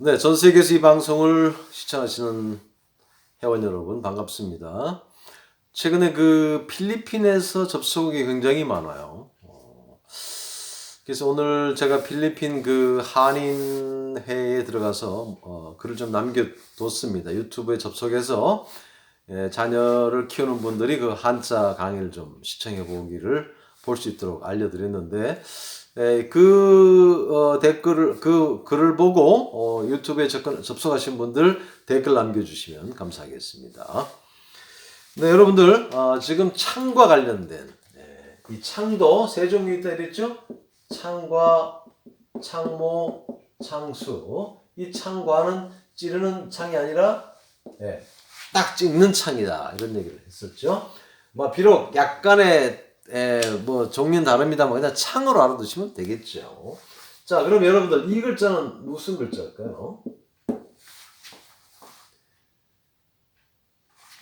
네, 전 세계에서 이 방송을 시청하시는 회원 여러분 반갑습니다. 최근에 그 필리핀에서 접속이 굉장히 많아요. 어, 그래서 오늘 제가 필리핀 그 한인회에 들어가서 어, 글을 좀 남겨뒀습니다. 유튜브에 접속해서 예, 자녀를 키우는 분들이 그 한자 강의를 좀 시청해 보기를 볼 수 있도록 알려드렸는데 에, 그 어, 댓글을 그 글을 보고 어, 유튜브에 접근, 접속하신 분들 댓글 남겨주시면 감사하겠습니다. 네, 여러분들 어, 지금 창과 관련된 예, 이 창도 세 종류 있다 그랬죠? 창과 창모, 창수. 이 창과는 찌르는 창이 아니라 예, 딱 찍는 창이다 이런 얘기를 했었죠. 뭐 비록 약간의 에, 뭐 종류는 다릅니다만 그냥 창으로 알아두시면 되겠죠. 자, 그럼 여러분들 이 글자는 무슨 글자일까요?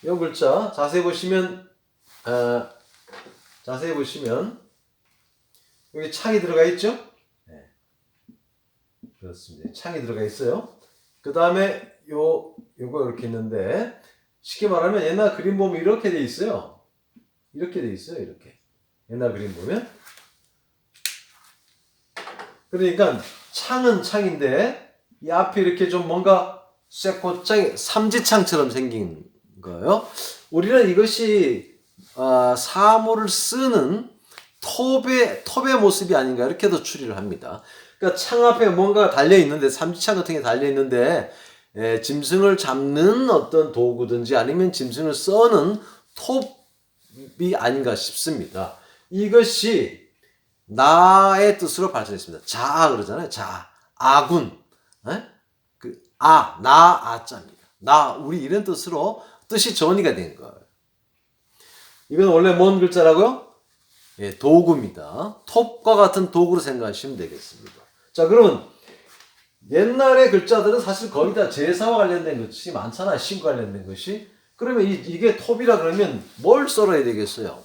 이 글자 자세히 보시면 어, 자세히 보시면 여기 창이 들어가 있죠? 네. 그렇습니다. 창이 들어가 있어요. 그 다음에 요 요거 이렇게 있는데 쉽게 말하면 옛날 그림 보면 이렇게 돼 있어요. 이렇게 돼 있어요. 이렇게 옛날 그림 보면 그러니까 창은 창인데 이 앞에 이렇게 좀 뭔가 쇠꼬창 삼지창처럼 생긴 거예요. 우리는 이것이 아, 사물을 쓰는 톱의 톱의 모습이 아닌가 이렇게도 추리를 합니다. 그러니까 창 앞에 뭔가 달려 있는데 삼지창 같은 게 달려 있는데 에, 짐승을 잡는 어떤 도구든지 아니면 짐승을 써는 톱이 아닌가 싶습니다. 이것이 나의 뜻으로 발전했습니다. 자 그러잖아요. 자 아군, 에? 그 아, 나 아자입니다. 나 우리 이런 뜻으로 뜻이 전이가 된 거예요. 이건 원래 뭔 글자라고요? 예, 도구입니다. 톱과 같은 도구로 생각하시면 되겠습니다. 자, 그러면 옛날의 글자들은 사실 거의 다 제사와 관련된 것이 많잖아요. 신과 관련된 것이. 그러면 이, 이게 톱이라 그러면 뭘 썰어야 되겠어요?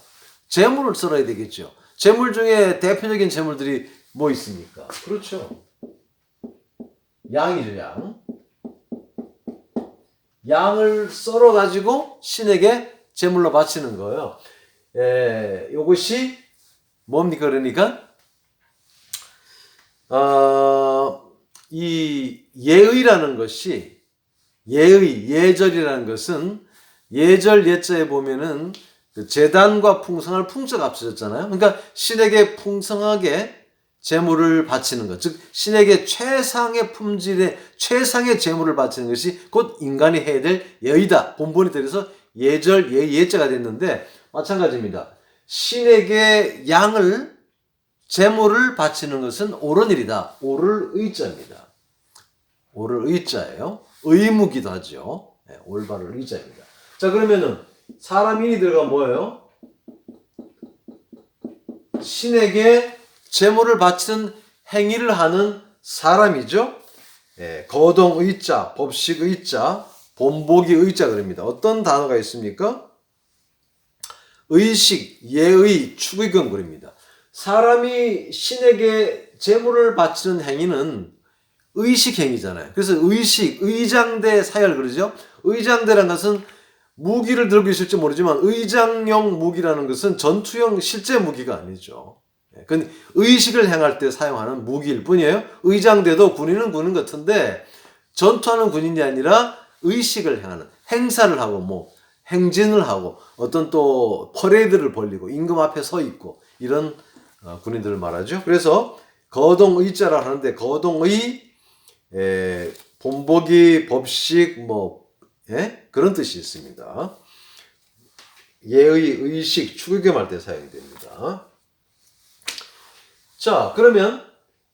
재물을 썰어야 되겠죠. 재물 중에 대표적인 재물들이 뭐 있습니까? 그렇죠. 양이죠, 양. 양을 썰어 가지고 신에게 제물로 바치는 거예요. 에, 이것이 뭡니까 그러니까 어, 이 예의라는 것이 예의 예절이라는 것은 예절 예자에 보면은 그 재단과 풍성을 풍자가 합쳐졌잖아요. 그러니까 신에게 풍성하게 재물을 바치는 것, 즉 신에게 최상의 품질의 최상의 재물을 바치는 것이 곧 인간이 해야 될 예의다. 본본이 들어서 예절 예 예자가 됐는데 마찬가지입니다. 신에게 양을 재물을 바치는 것은 옳은 일이다. 옳을 의자입니다. 옳을 의자예요. 의무기도 하죠. 네, 올바를 의자입니다. 자 그러면은 사람 인이 들어가 뭐예요? 신에게 재물을 바치는 행위를 하는 사람이죠. 예, 거동 의 자, 법식 의 자, 본보기 의 자 그럽니다. 어떤 단어가 있습니까? 의식, 예의, 축의금 그럽니다. 사람이 신에게 재물을 바치는 행위는 의식 행위잖아요. 그래서 의식, 의장대 사열 그러죠. 의장대라는 것은 무기를 들고 있을지 모르지만 의장용 무기라는 것은 전투용 실제 무기가 아니죠. 그건 의식을 행할 때 사용하는 무기일 뿐이에요. 의장대도 군인은 군인 같은데 전투하는 군인이 아니라 의식을 행하는 행사를 하고 뭐 행진을 하고 어떤 또 퍼레이드를 벌리고 임금 앞에 서 있고 이런 어, 군인들을 말하죠. 그래서 거동의자라 하는데 거동의 에, 본보기 법식 뭐 예? 그런 뜻이 있습니다. 예의 의식 추구겸할 때 사용됩니다. 자, 그러면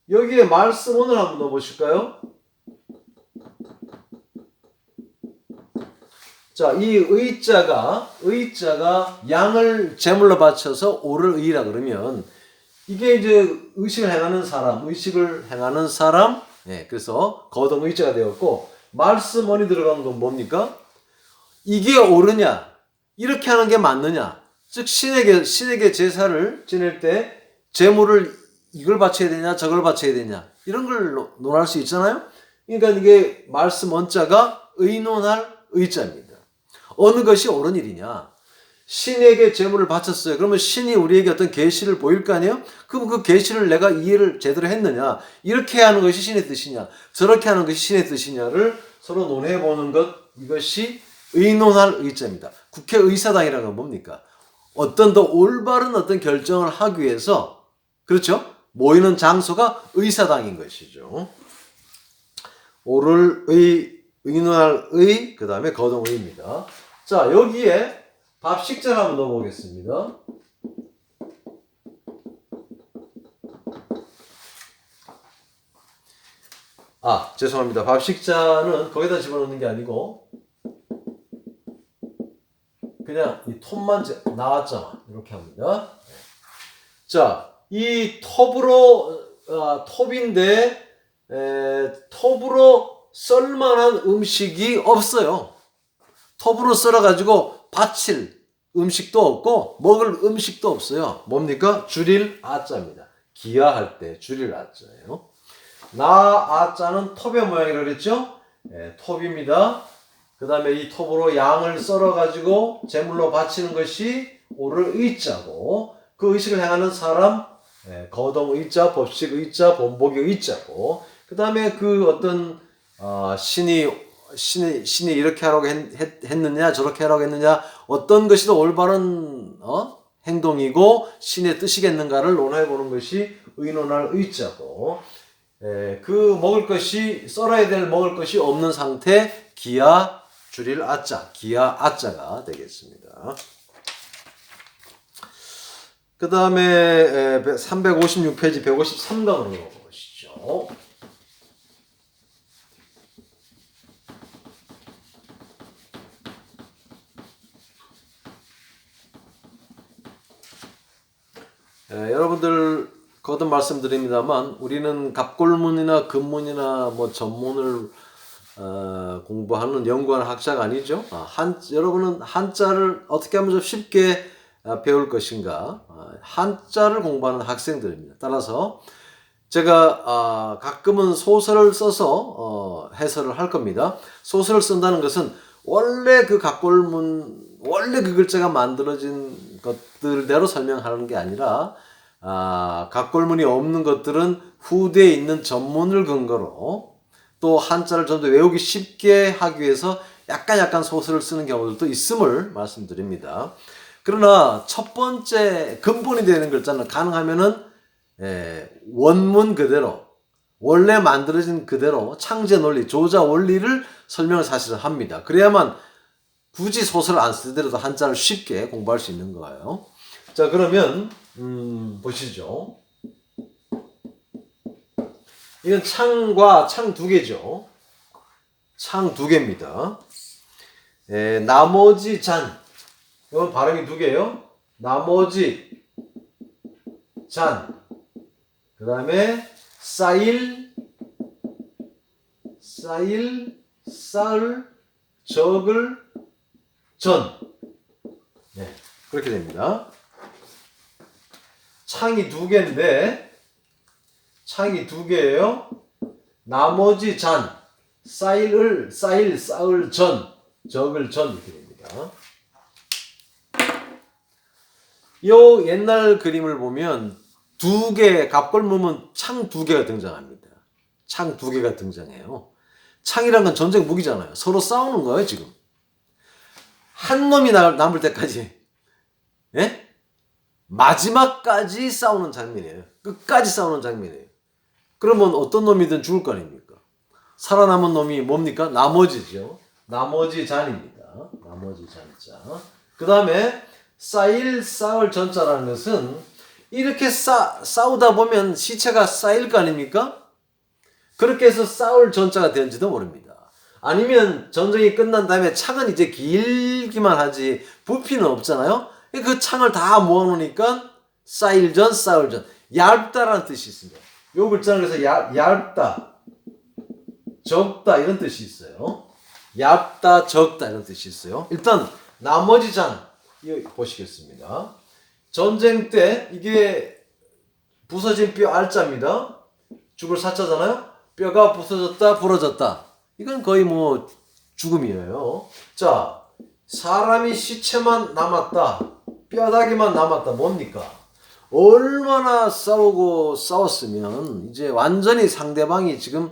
여기에 말씀원을 한번 넣어보실까요? 자, 이 의자가 의자가 양을 제물로 바쳐서 오를 의라 그러면 이게 이제 의식을 행하는 사람, 의식을 행하는 사람, 예, 그래서 거동 의자가 되었고 말씀 원이 들어간 건 뭡니까? 이게 옳으냐? 이렇게 하는 게 맞느냐? 즉 신에게 신에게 제사를 지낼 때 제물을 이걸 바쳐야 되냐 저걸 바쳐야 되냐 이런 걸 논할 수 있잖아요. 그러니까 이게 말씀 원자가 의논할 의자입니다. 어느 것이 옳은 일이냐? 신에게 재물을 바쳤어요. 그러면 신이 우리에게 어떤 계시를 보일 거 아니에요? 그럼 그 계시를 내가 이해를 제대로 했느냐? 이렇게 하는 것이 신의 뜻이냐? 저렇게 하는 것이 신의 뜻이냐를 서로 논해 보는 것 이것이 의논할 의자입니다. 국회 의사당이라는 건 뭡니까? 어떤 더 올바른 어떤 결정을 하기 위해서 그렇죠? 모이는 장소가 의사당인 것이죠. 오를 의, 의논할 의, 그 다음에 거동의입니다. 자, 여기에 밥식절 한번 넣어보겠습니다. 아, 죄송합니다. 밥식자는 거기다 집어넣는 게 아니고 그냥 이 톱만 제- 나왔잖아. 이렇게 합니다. 자, 이 톱으로 아, 톱인데 에, 톱으로 썰만한 음식이 없어요. 톱으로 썰어가지고 바칠 음식도 없고 먹을 음식도 없어요. 뭡니까? 줄일 아자입니다. 기아할 때 줄일 아자예요. 나 아자는 톱의 모양이라고 그랬죠? 예, 톱입니다. 그 다음에 이 톱으로 양을 썰어가지고 제물로 바치는 것이 오를 의자고 그 의식을 행하는 사람 예, 거동 의자, 법식 의자, 본보기 의자고 그 다음에 그 어떤 어, 신이 신이 신이 이렇게 하라고 했, 했, 했느냐 저렇게 하라고 했느냐 어떤 것이 더 올바른 어? 행동이고 신의 뜻이겠는가를 논해 보는 것이 의논할 의자고 에, 그 먹을 것이 썰어야 될 먹을 것이 없는 상태 기아 줄일 아자 기아 아자가 되겠습니다. 그 다음에 356페이지 153강으로 보시죠. 예, 여러분들 거듭 말씀드립니다만 우리는 갑골문이나 근문이나 뭐 전문을 어, 공부하는 연구하는 학자가 아니죠. 아, 한 여러분은 한자를 어떻게 하면 좀 쉽게 아, 배울 것인가 아, 한자를 공부하는 학생들입니다. 따라서 제가 아, 가끔은 소설을 써서 어, 해설을 할 겁니다. 소설을 쓴다는 것은 원래 그 각골문 원래 그 글자가 만들어진 것들대로 설명하는 게 아니라 아, 각골문이 없는 것들은 후대에 있는 전문을 근거로 또 한자를 좀 더 외우기 쉽게 하기 위해서 약간 약간 소설을 쓰는 경우들도 있음을 말씀드립니다. 그러나 첫 번째 근본이 되는 글자는 가능하면은 예, 원문 그대로 원래 만들어진 그대로 창제 논리, 조자 원리를 설명을 사실은 합니다. 그래야만 굳이 소설을 안 쓰더라도 한자를 쉽게 공부할 수 있는 거예요. 자 그러면 음, 보시죠. 이건 창과 창 두 개죠. 창 두 개입니다. 에, 나머지 잔. 이건 발음이 두 개예요. 나머지 잔. 그 다음에 쌓일, 쌓일, 쌓을, 적을, 전. 네, 그렇게 됩니다. 창이 두 개인데, 창이 두 개예요. 나머지 잔, 쌓일을, 쌓일, 쌓을 전, 적을 전 이렇게 됩니다. 요 옛날 그림을 보면 두 개, 갑골무면 창두 개가 등장합니다. 창 두 개가 등장해요. 창이란 건 전쟁 무기잖아요. 서로 싸우는 거예요, 지금. 한 놈이 나- 남을 때까지, 예? 마지막까지 싸우는 장면이에요. 끝까지 싸우는 장면이에요. 그러면 어떤 놈이든 죽을 거 아닙니까? 살아남은 놈이 뭡니까? 나머지죠. 나머지 잔입니다. 나머지 잔자. 그 다음에 쌓일, 쌓을 전자라는 것은 이렇게 싸, 싸우다 보면 시체가 쌓일 거 아닙니까? 그렇게 해서 싸울 전자가 되는지도 모릅니다. 아니면 전쟁이 끝난 다음에 창은 이제 길기만 하지 부피는 없잖아요. 그 창을 다 모아놓으니까 쌓일전, 싸울전, 얇다라는 뜻이 있습니다. 요 글자는 그래서 얇, 얇다, 적다 이런 뜻이 있어요. 얇다, 적다 이런 뜻이 있어요. 일단 나머지 장 보시겠습니다. 전쟁 때 이게 부서진 뼈 알자입니다. 죽을 사자잖아요. 뼈가 부서졌다, 부러졌다. 이건 거의 뭐 죽음이에요. 자, 사람이 시체만 남았다. 뼈다귀만 남았다. 뭡니까? 얼마나 싸우고 싸웠으면 이제 완전히 상대방이 지금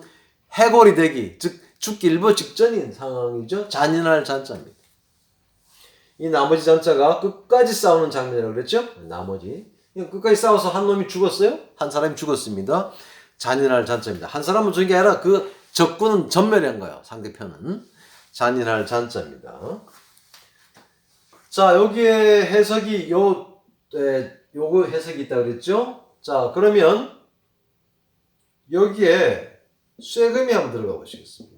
해골이 되기, 즉 죽기 일보 직전인 상황이죠. 잔인할 잔자입니다. 이 나머지 잔자가 끝까지 싸우는 장면이라고 그랬죠? 나머지. 끝까지 싸워서 한 놈이 죽었어요? 한 사람이 죽었습니다. 잔인할 잔자입니다. 한 사람은 죽은 게 아니라 그 적군은 전멸한 거예요. 상대편은. 잔인할 잔자입니다. 자, 여기에 해석이 요, 에, 요거 해석이 있다 그랬죠? 자, 그러면 여기에 쇠금이 한번 들어가 보시겠습니다.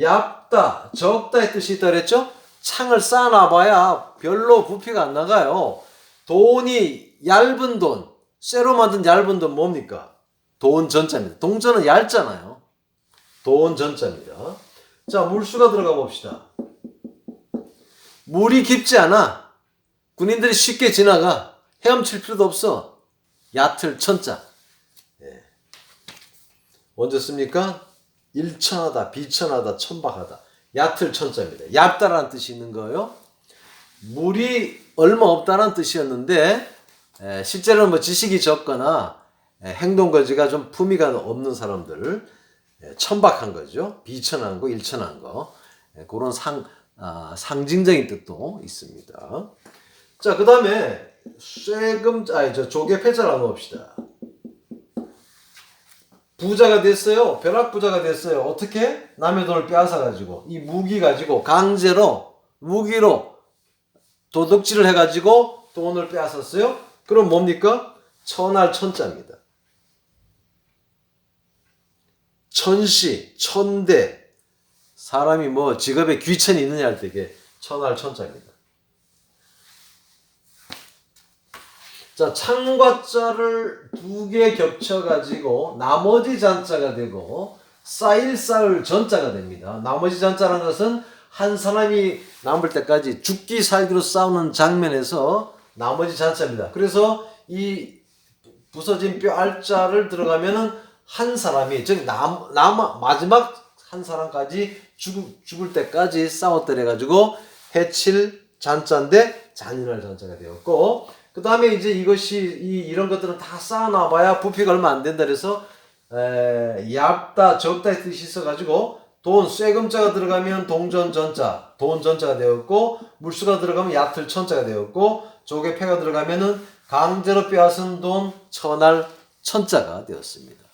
얇다, 적다의 뜻이 있다 그랬죠? 창을 쌓아놔봐야 별로 부피가 안 나가요. 돈이 얇은 돈, 쇠로 만든 얇은 돈 뭡니까? 돈 전자입니다. 동전은 얇잖아요. 돈 전자입니다. 자, 물수가 들어가 봅시다. 물이 깊지 않아. 군인들이 쉽게 지나가. 헤엄칠 필요도 없어. 얕을 천자. 예. 언제 씁니까? 일천하다, 비천하다, 천박하다. 얕을 천자입니다. 얇다라는 뜻이 있는 거예요. 물이 얼마 없다는 뜻이었는데 에, 실제로는 뭐 지식이 적거나 에, 행동 거지가 좀 품위가 없는 사람들 에, 천박한 거죠. 비천한 거, 일천한 거 에, 그런 상 아, 상징적인 뜻도 있습니다. 자, 그 다음에 쇠금 아니 저 조개 패자를 한번 봅시다. 부자가 됐어요. 벼락 부자가 됐어요. 어떻게? 남의 돈을 빼앗아 가지고 이 무기 가지고 강제로 무기로 도둑질을 해 가지고 돈을 빼앗았어요. 그럼 뭡니까? 천할 천자입니다. 천시, 천대 사람이 뭐 직업에 귀천이 있느냐 할 때 이게 천할 천자입니다. 자, 창과 자를 두 개 겹쳐가지고 나머지 잔자가 되고 쌓일 쌓을 전자가 됩니다. 나머지 잔자라는 것은 한 사람이 남을 때까지 죽기 살기로 싸우는 장면에서 나머지 잔자입니다. 그래서 이 부서진 뼈 알자를 들어가면은 한 사람이 즉 남, 남 마지막 한 사람까지 죽, 죽을 때까지 싸웠더래 가지고 해칠 잔자인데 잔인할 잔자가 되었고 그 다음에 이제 이것이 이 이런 것들은 다 쌓아놔봐야 부피가 얼마 안 된다 그래서 에, 얇다 적다의 뜻이 있어가지고 돈 쇠금자가 들어가면 동전 전자 돈 전자가 되었고 물수가 들어가면 얕을 천자가 되었고 조개 패가 들어가면은 강제로 빼앗은 돈 천할 천자가 되었습니다.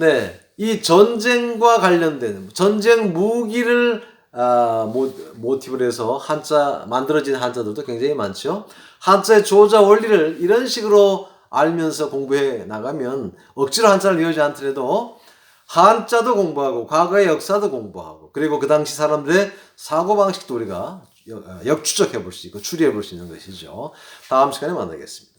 네, 이 전쟁과 관련된 전쟁 무기를 아, 모, 모티브로 해서 한자 만들어진 한자들도 굉장히 많죠. 한자의 조자 원리를 이런 식으로 알면서 공부해 나가면 억지로 한자를 외우지 않더라도 한자도 공부하고 과거의 역사도 공부하고 그리고 그 당시 사람들의 사고 방식도 우리가 역- 어, 역추적해 볼 수 있고 추리해 볼 수 있는 것이죠. 다음 시간에 만나겠습니다.